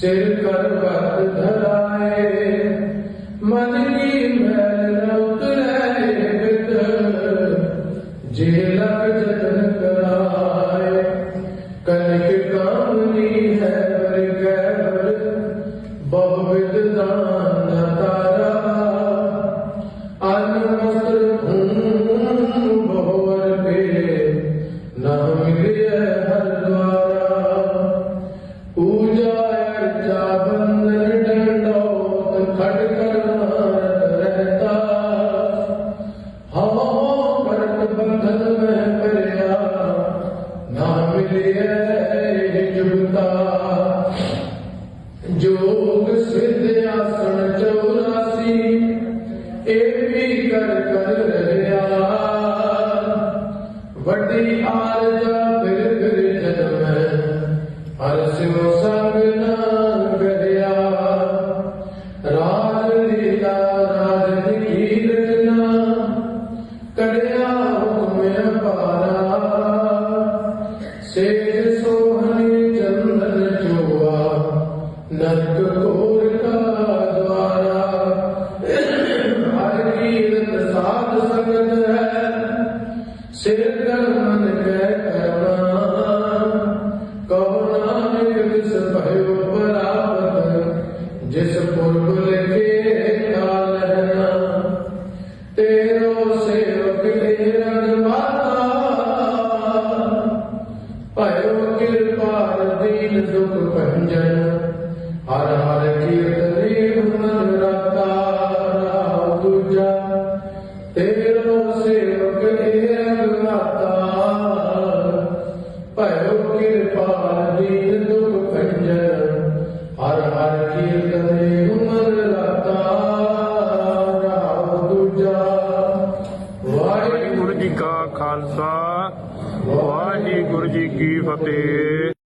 ਸਿਰ ਕਰ ਵਕਤ ਧਰਾਏ। ਮਿਲਿਆ ਜੁਗਤਾ। ਜੋਗ ਸਿੱਧ ਆਸਣ ਚੌਰਾ ਸੇਵਕਨ ਮਨ ਕੈ ਕਰੁਣਾ ਕਹੋ ਨਾਨਕ ਤਿਸ ਭਇਓ ਬਰਾਬਰ ਜਿਸ ਪੁਰਬ ਲਿਖੇ ਕਾਲ ਹੈ ਤੇਰੋ ਸੇਵਕ ਤੇਰਾ ਨਿਵਾਤਾ ਭਇਓ ਕਿਰਪਾ ਦੀਨ ਦੁਖ ਭੰਜਨ ਹਰ ਹਰ ਕੀਰਤਨੀ ਮਨ ਰਤਾ ਰਾਮ ਦੂਜਾ ਤੇਰੋ ਸੇਵਕ ਕਿਰਪਾਲ ਜੀਤ ਦੁਖ ਭੰਜਨ ਹਰ ਹਰ ਕੀਰਤਨੇ ਉਮਰ ਰਤਾ ਰਾਮ ਦੂਜਾ ਵਾਹਿਗੁਰੂ ਜੀ ਕਾ ਖਾਲਸਾ, ਵਾਹਿਗੁਰੂ ਜੀ ਕੀ ਫਤਿਹ।